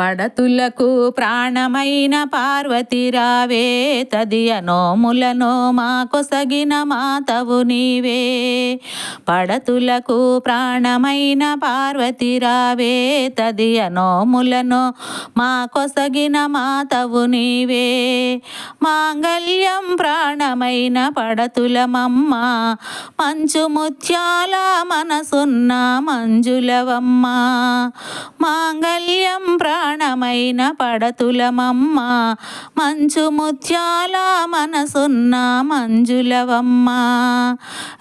పడతులకు ప్రాణమైన పార్వతిరావే తదియ నోములను మా కొసగిన మాతవు నీవే. పడతులకు ప్రాణమైన పార్వతిరావే తదియ నోములను మా కొసగిన మాతవు నీవే. మాంగళ్యం ప్రాణమైన పడతులమమ్మ మంచు ముత్యాల మనసున్న మంజులవమ్మ. మాంగళ్యం ప్రాణమైన పడతులమమ్మ. మంచు ముత్యాల మనసున్న మంజులవమ్మ.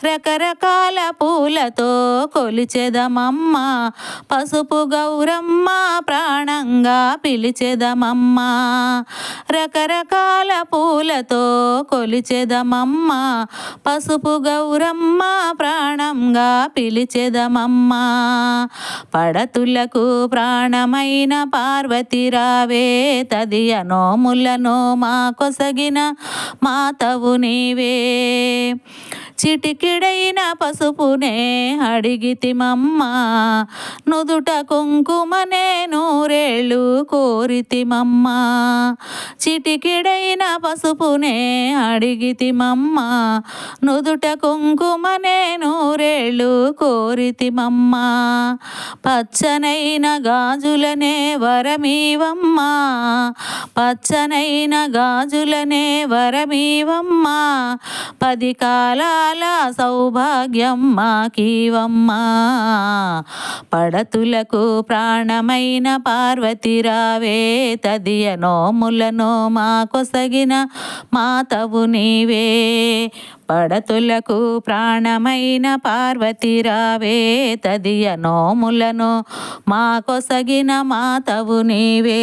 రకరకాల పూలతో కొలిచెదమమ్మ. పసుపు గౌరమ్మ ప్రాణంగా పిలిచెదమమ్మ. రకరకాల పూలతో కొలిచెదమమ్మ. పసుపు గౌరమ్మ ప్రాణంగా పిలిచెదమమ్మ. పడతులకు ప్రాణమైన పా పార్వతిరావే తదియ నోములను మా కొసగిన మాతవు నీవే. చిటికిడైన పసుపునే అడిగితిమమ్మ. నుదుట కుంకుమనే నూరేళ్ళు కోరితిమమ్మ. చిటికిడైన పసుపునే అడిగితిమమ్మ. నుదుట కుంకుమనే నూరేళ్ళు కోరితిమమ్మ. పచ్చనైన గాజులనే వరమీవమ్మ. పచ్చనైన గాజులనే వరమీవమ్మ. పది కాలాల సౌభాగ్యం మాకీవమ్మా. పడతులకు ప్రాణమైన పార్వతిరావే తదియ నోములను మా కొసగిన మాతవు నీవే. పడతులకు ప్రాణమైన పార్వతిరావే తదియ నోములను మా కొసగిన మాతవు నీవే.